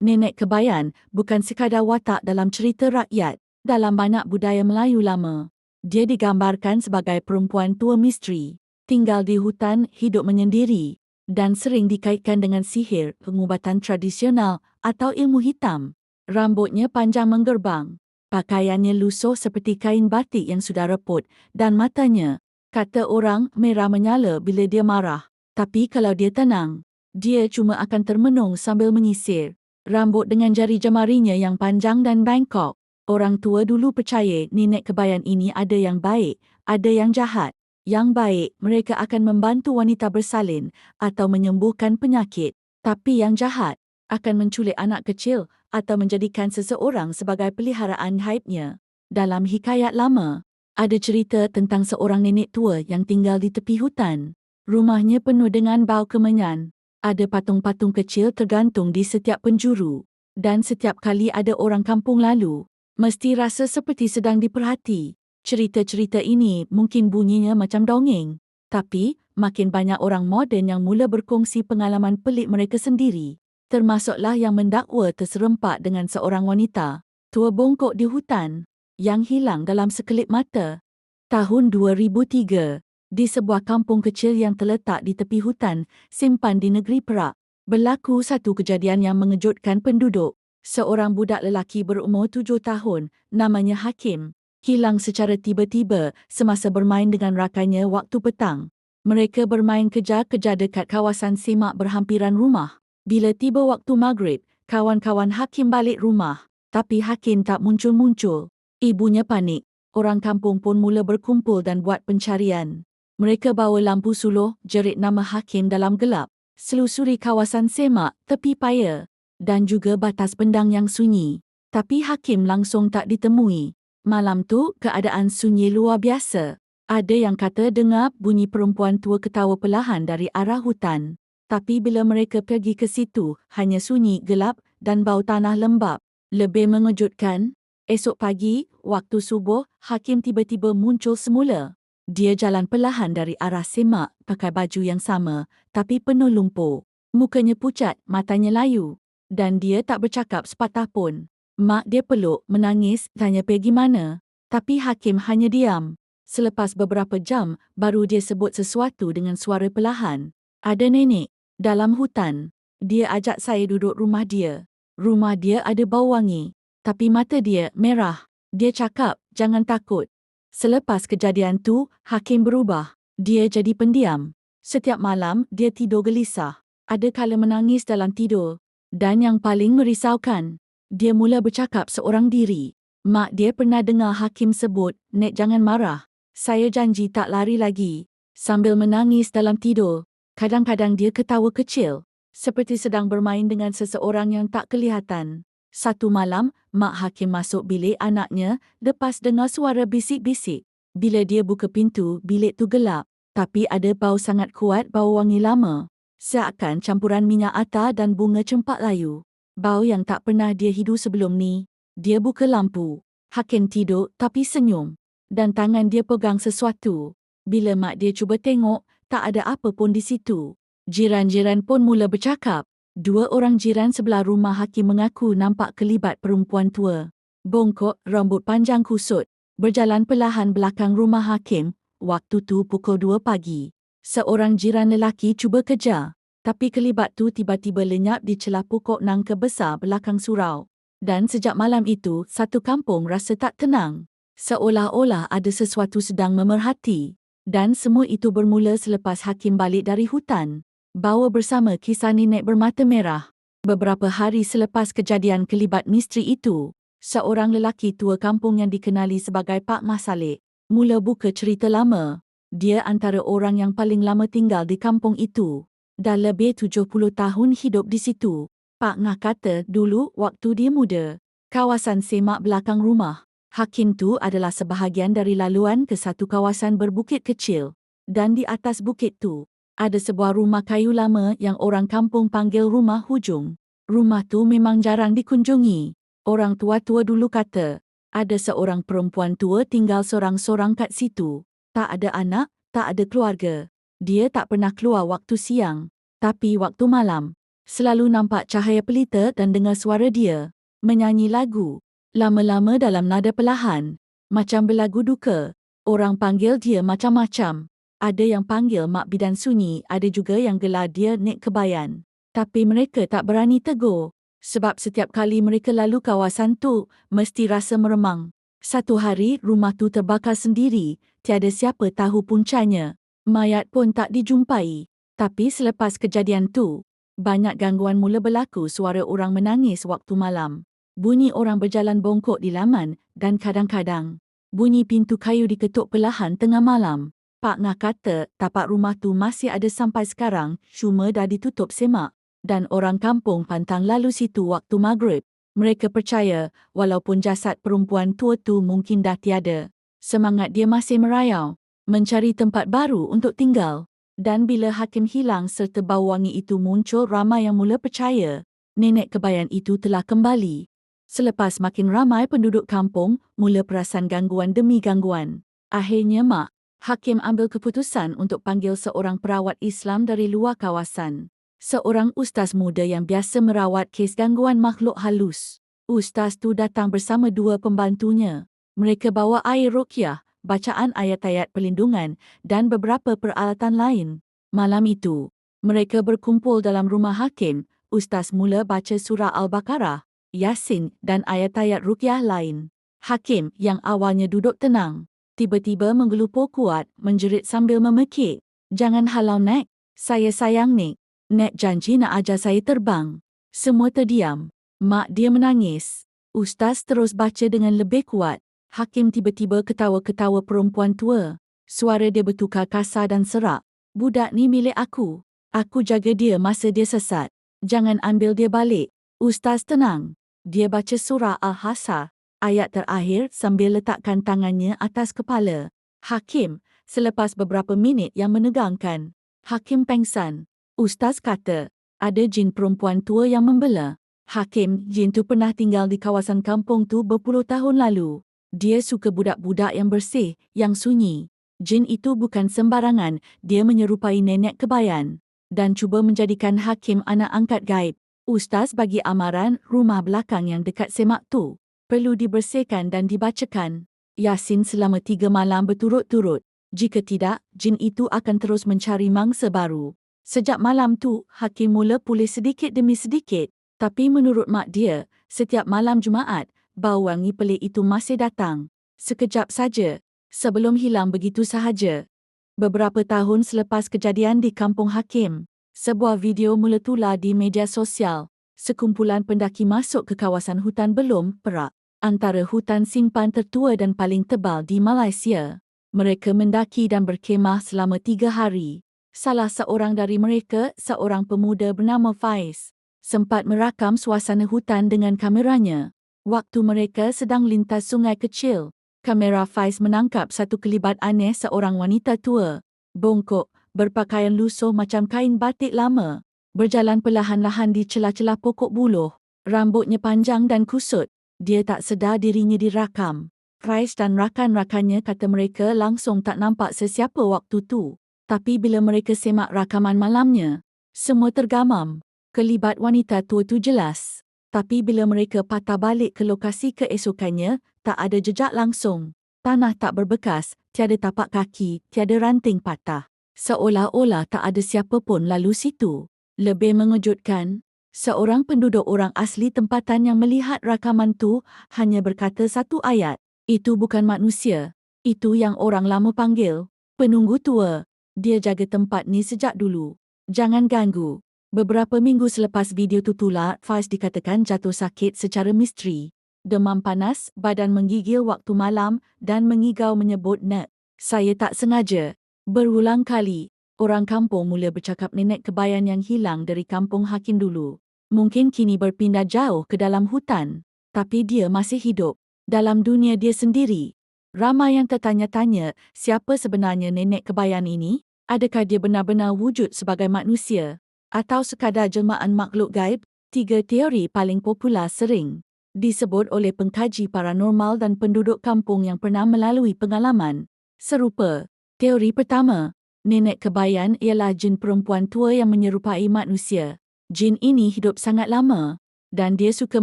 Nenek Kebayan bukan sekadar watak dalam cerita rakyat. Dalam banyak budaya Melayu lama, dia digambarkan sebagai perempuan tua misteri, tinggal di hutan, hidup menyendiri dan sering dikaitkan dengan sihir, pengubatan tradisional atau ilmu hitam. Rambutnya panjang menggerbang, pakaiannya lusuh seperti kain batik yang sudah reput dan matanya, kata orang, merah menyala bila dia marah. Tapi kalau dia tenang, dia cuma akan termenung sambil menyisir. Rambut dengan jari jemarinya yang panjang dan bengkok. Orang tua dulu percaya nenek kebayan ini ada yang baik, ada yang jahat. Yang baik, mereka akan membantu wanita bersalin atau menyembuhkan penyakit. Tapi yang jahat, akan menculik anak kecil atau menjadikan seseorang sebagai peliharaan haibnya. Dalam hikayat lama, ada cerita tentang seorang nenek tua yang tinggal di tepi hutan. Rumahnya penuh dengan bau kemenyan. Ada patung-patung kecil tergantung di setiap penjuru. Dan setiap kali ada orang kampung lalu, mesti rasa seperti sedang diperhati. Cerita-cerita ini mungkin bunyinya macam dongeng, tapi makin banyak orang moden yang mula berkongsi pengalaman pelik mereka sendiri. Termasuklah yang mendakwa terserempak dengan seorang wanita, tua bongkok di hutan, yang hilang dalam sekelip mata. Tahun 2003, di sebuah kampung kecil yang terletak di tepi hutan, simpan di negeri Perak, berlaku satu kejadian yang mengejutkan penduduk seorang budak lelaki berumur tujuh tahun, namanya Hakim, hilang secara tiba-tiba semasa bermain dengan rakannya waktu petang. Mereka bermain kejar-kejar dekat kawasan semak berhampiran rumah. Bila tiba waktu maghrib, kawan-kawan Hakim balik rumah. Tapi Hakim tak muncul-muncul. Ibunya panik. Orang kampung pun mula berkumpul dan buat pencarian. Mereka bawa lampu suluh, jerit nama Hakim dalam gelap. Selusuri kawasan semak, tepi paya dan juga batas pendang yang sunyi. Tapi Hakim langsung tak ditemui. Malam tu, keadaan sunyi luar biasa. Ada yang kata dengar bunyi perempuan tua ketawa perlahan dari arah hutan. Tapi bila mereka pergi ke situ, hanya sunyi, gelap dan bau tanah lembab. Lebih mengejutkan, esok pagi, waktu subuh, Hakim tiba-tiba muncul semula. Dia jalan perlahan dari arah semak pakai baju yang sama, tapi penuh lumpur. Mukanya pucat, matanya layu dan dia tak bercakap sepatah pun. Mak dia peluk, menangis, tanya pergi mana. Tapi Hakim hanya diam. Selepas beberapa jam, baru dia sebut sesuatu dengan suara perlahan. Ada nenek, dalam hutan. Dia ajak saya duduk rumah dia. Rumah dia ada bau wangi. Tapi mata dia merah. Dia cakap, jangan takut. Selepas kejadian tu, Hakim berubah. Dia jadi pendiam. Setiap malam, dia tidur gelisah. Ada kala menangis dalam tidur. Dan yang paling merisaukan, dia mula bercakap seorang diri. Mak dia pernah dengar Hakim sebut, Nek jangan marah. Saya janji tak lari lagi. Sambil menangis dalam tidur, kadang-kadang dia ketawa kecil. Seperti sedang bermain dengan seseorang yang tak kelihatan. Satu malam, Mak Hakim masuk bilik anaknya lepas dengar suara bisik-bisik. Bila dia buka pintu, bilik tu gelap. Tapi ada bau sangat kuat bau wangi lama seakan campuran minyak atar dan bunga cempak layu. Bau yang tak pernah dia hidu sebelum ni. Dia buka lampu. Hakim tidur tapi senyum. Dan tangan dia pegang sesuatu. Bila mak dia cuba tengok, tak ada apa pun di situ. Jiran-jiran pun mula bercakap. Dua orang jiran sebelah rumah Hakim mengaku nampak kelibat perempuan tua. Bongkok, rambut panjang kusut. Berjalan perlahan belakang rumah Hakim, waktu tu pukul dua pagi. Seorang jiran lelaki cuba kejar, tapi kelibat tu tiba-tiba lenyap di celah pokok nangka besar belakang surau. Dan sejak malam itu, satu kampung rasa tak tenang. Seolah-olah ada sesuatu sedang memerhati. Dan semua itu bermula selepas Hakim balik dari hutan. Bawa bersama kisah nenek bermata merah. Beberapa hari selepas kejadian kelibat misteri itu, seorang lelaki tua kampung yang dikenali sebagai Pak Masalik mula buka cerita lama dia antara orang yang paling lama tinggal di kampung itu. Dah lebih 70 tahun hidup di situ. Pak Ngah kata dulu waktu dia muda, kawasan semak belakang rumah. Hakim tu adalah sebahagian dari laluan ke satu kawasan berbukit kecil. Dan di atas bukit tu, ada sebuah rumah kayu lama yang orang kampung panggil rumah hujung. Rumah tu memang jarang dikunjungi. Orang tua-tua dulu kata, ada seorang perempuan tua tinggal sorang-sorang kat situ. Tak ada anak, tak ada keluarga. Dia tak pernah keluar waktu siang. Tapi waktu malam, Selalu nampak cahaya pelita dan dengar suara dia. Menyanyi lagu. Lama-lama dalam nada perlahan. Macam berlagu duka. Orang panggil dia macam-macam. Ada yang panggil Mak Bidan Sunyi, ada juga yang gelar dia Nek Kebayan. Tapi mereka tak berani tegur. Sebab setiap kali mereka lalu kawasan tu, mesti rasa meremang. Satu hari, rumah tu terbakar sendiri. Tiada siapa tahu puncanya. Mayat pun tak dijumpai. Tapi selepas kejadian tu, banyak gangguan mula berlaku suara orang menangis waktu malam. Bunyi orang berjalan bongkok di laman dan kadang-kadang bunyi pintu kayu diketuk perlahan tengah malam. Pak Ngah kata tapak rumah tu masih ada sampai sekarang cuma dah ditutup semak dan orang kampung pantang lalu situ waktu maghrib. Mereka percaya walaupun jasad perempuan tua tu mungkin dah tiada, semangat dia masih merayau mencari tempat baru untuk tinggal dan bila hakim hilang serta bau wangi itu muncul ramai yang mula percaya nenek kebayan itu telah kembali. Selepas makin ramai penduduk kampung mula perasan gangguan demi gangguan. Akhirnya mak, hakim ambil keputusan untuk panggil seorang perawat Islam dari luar kawasan. Seorang ustaz muda yang biasa merawat kes gangguan makhluk halus. Ustaz tu datang bersama dua pembantunya. Mereka bawa air rukyah bacaan ayat-ayat perlindungan dan beberapa peralatan lain. Malam itu, mereka berkumpul dalam rumah hakim. Ustaz mula baca surah Al-Baqarah, Yasin dan ayat-ayat rukyah lain. Hakim yang awalnya duduk tenang, tiba-tiba menggelupur kuat menjerit sambil memekik. Jangan halau Nek, saya sayang Nek. Nek janji nak ajar saya terbang. Semua terdiam. Mak dia menangis. Ustaz terus baca dengan lebih kuat. Hakim tiba-tiba ketawa-ketawa perempuan tua. Suara dia bertukar kasar dan serak. Budak ni milik aku. Aku jaga dia masa dia sesat. Jangan ambil dia balik. Ustaz tenang. Dia baca surah Al-Hasa, ayat terakhir sambil letakkan tangannya atas kepala. Hakim, selepas beberapa minit yang menegangkan. Hakim pengsan. Ustaz kata, ada jin perempuan tua yang membela. Hakim, jin tu pernah tinggal di kawasan kampung tu berpuluh tahun lalu. Dia suka budak-budak yang bersih, yang sunyi. Jin itu bukan sembarangan, dia menyerupai nenek kebayan. Dan cuba menjadikan hakim anak angkat gaib. Ustaz bagi amaran rumah belakang yang dekat semak tu. Perlu dibersihkan dan dibacakan. Yasin selama tiga malam berturut-turut. Jika tidak, jin itu akan terus mencari mangsa baru. Sejak malam tu, hakim mula pulih sedikit demi sedikit. Tapi menurut mak dia, setiap malam Jumaat, bau wangi pelik itu masih datang. Sekejap saja, sebelum hilang begitu sahaja. Beberapa tahun selepas kejadian di Kampung Hakim, sebuah video mula tular di media sosial. Sekumpulan pendaki masuk ke kawasan hutan belum perak. Antara hutan simpan tertua dan paling tebal di Malaysia. Mereka mendaki dan berkemah selama tiga hari. Salah seorang dari mereka, seorang pemuda bernama Faiz, sempat merakam suasana hutan dengan kameranya. Waktu mereka sedang lintas sungai kecil, kamera Faiz menangkap satu kelibat aneh seorang wanita tua, bongkok, berpakaian lusuh macam kain batik lama, berjalan perlahan-lahan di celah-celah pokok buluh, rambutnya panjang dan kusut. Dia tak sedar dirinya dirakam. Faiz dan rakan-rakannya kata mereka langsung tak nampak sesiapa waktu tu. Tapi bila mereka semak rakaman malamnya, semua tergamam. Kelibat wanita tua tu jelas. Tapi bila mereka patah balik ke lokasi keesokannya, tak ada jejak langsung. Tanah tak berbekas, tiada tapak kaki, tiada ranting patah. Seolah-olah tak ada siapa pun lalu situ. Lebih mengejutkan, seorang penduduk orang asli tempatan yang melihat rakaman tu hanya berkata satu ayat. Itu bukan manusia. Itu yang orang lama panggil. Penunggu tua. Dia jaga tempat ni sejak dulu. Jangan ganggu. Beberapa minggu selepas video tu tular, Faiz dikatakan jatuh sakit secara misteri. Demam panas, badan menggigil waktu malam dan mengigau menyebut Nek. Saya tak sengaja. Berulang kali, orang kampung mula bercakap nenek kebayan yang hilang dari kampung Hakim dulu. Mungkin kini berpindah jauh ke dalam hutan. Tapi dia masih hidup. Dalam dunia dia sendiri. Ramai yang tertanya-tanya siapa sebenarnya nenek kebayan ini? Adakah dia benar-benar wujud sebagai manusia? atau sekadar jelmaan makhluk gaib, tiga teori paling popular sering disebut oleh pengkaji paranormal dan penduduk kampung yang pernah melalui pengalaman serupa. Teori pertama, nenek kebayan ialah jin perempuan tua yang menyerupai manusia. Jin ini hidup sangat lama dan dia suka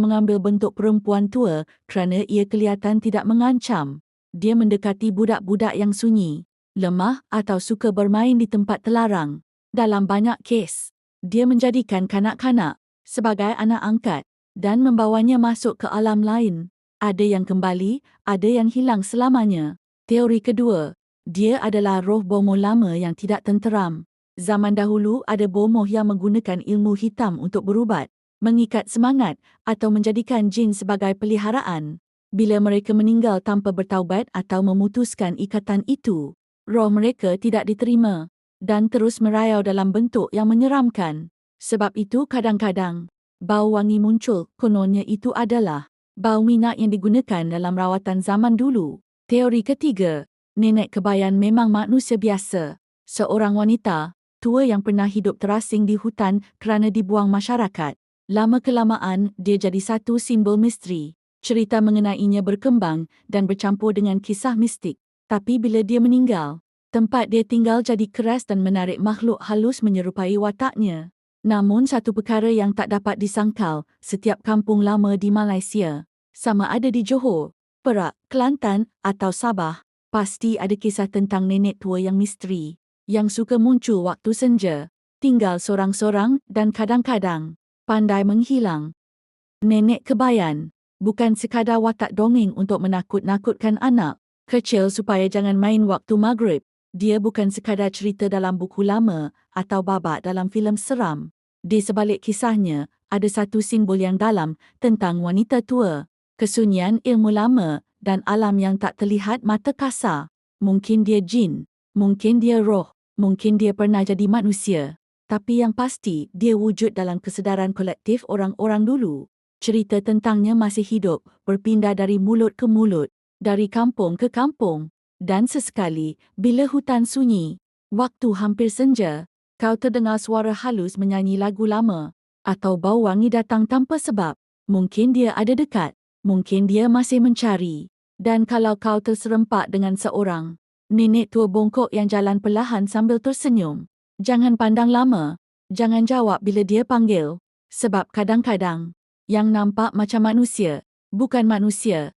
mengambil bentuk perempuan tua kerana ia kelihatan tidak mengancam. Dia mendekati budak-budak yang sunyi, lemah atau suka bermain di tempat terlarang. Dalam banyak kes, dia menjadikan kanak-kanak sebagai anak angkat dan membawanya masuk ke alam lain. Ada yang kembali, ada yang hilang selamanya. Teori kedua, dia adalah roh bomoh lama yang tidak tenteram. Zaman dahulu ada bomoh yang menggunakan ilmu hitam untuk berubat, mengikat semangat atau menjadikan jin sebagai peliharaan. Bila mereka meninggal tanpa bertaubat atau memutuskan ikatan itu, roh mereka tidak diterima dan terus merayau dalam bentuk yang menyeramkan. Sebab itu kadang-kadang, bau wangi muncul kononnya itu adalah bau minyak yang digunakan dalam rawatan zaman dulu. Teori ketiga, nenek kebayan memang manusia biasa. Seorang wanita, tua yang pernah hidup terasing di hutan kerana dibuang masyarakat. Lama-kelamaan, dia jadi satu simbol misteri. Cerita mengenainya berkembang dan bercampur dengan kisah mistik. Tapi bila dia meninggal, tempat dia tinggal jadi keras dan menarik makhluk halus menyerupai wataknya. Namun satu perkara yang tak dapat disangkal, setiap kampung lama di Malaysia, sama ada di Johor, Perak, Kelantan atau Sabah, Pasti ada kisah tentang nenek tua yang misteri, yang suka muncul waktu senja, tinggal sorang-sorang dan kadang-kadang pandai menghilang. Nenek kebayan, bukan sekadar watak dongeng untuk menakut-nakutkan anak kecil supaya jangan main waktu maghrib. Dia bukan sekadar cerita dalam buku lama atau babak dalam filem seram. Di sebalik kisahnya, ada satu simbol yang dalam tentang wanita tua, kesunyian ilmu lama dan alam yang tak terlihat mata kasar. Mungkin dia jin, mungkin dia roh, mungkin dia pernah jadi manusia. Tapi yang pasti, dia wujud dalam kesedaran kolektif orang-orang dulu. Cerita tentangnya masih hidup, berpindah dari mulut ke mulut, dari kampung ke kampung. Dan sesekali, bila hutan sunyi, waktu hampir senja, kau terdengar suara halus menyanyi lagu lama, atau bau wangi datang tanpa sebab. Mungkin dia ada dekat mungkin dia masih mencari. Dan kalau kau terserempak dengan seorang, nenek tua bongkok yang jalan perlahan sambil tersenyum, jangan pandang lama, jangan jawab bila dia panggil, sebab kadang-kadang, yang nampak macam manusia, bukan manusia,